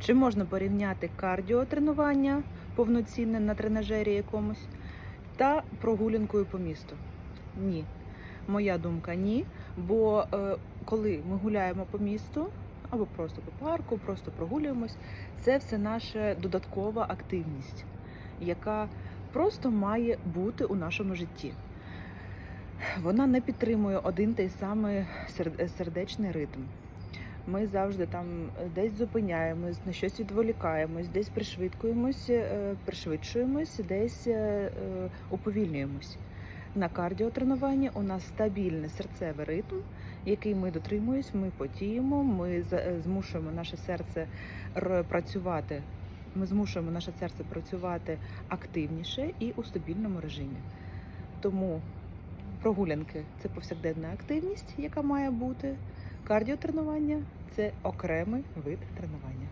Чи можна порівняти кардіотренування повноцінне на тренажері якомусь та прогулянкою по місту? Ні. Моя думка ні. Бо е, коли ми гуляємо по місту або просто по парку, просто прогулюємось, це все наша додаткова активність, яка просто має бути у нашому житті. Вона не підтримує один той самий сердечний ритм. Ми завжди там е, десь зупиняємось, на щось відволікаємось, десь пришвидкуємось, е, пришвидшуємось, десь е, уповільнюємось. На кардіотренуванні у нас стабільний серцевий ритм, який ми дотримуємось, ми потіємо, ми змушуємо наше серце працювати. Ми змушуємо наше серце працювати активніше і у стабільному режимі. Тому прогулянки це повсякденна активність, яка має бути. Кардіотренування це окремий вид тренування.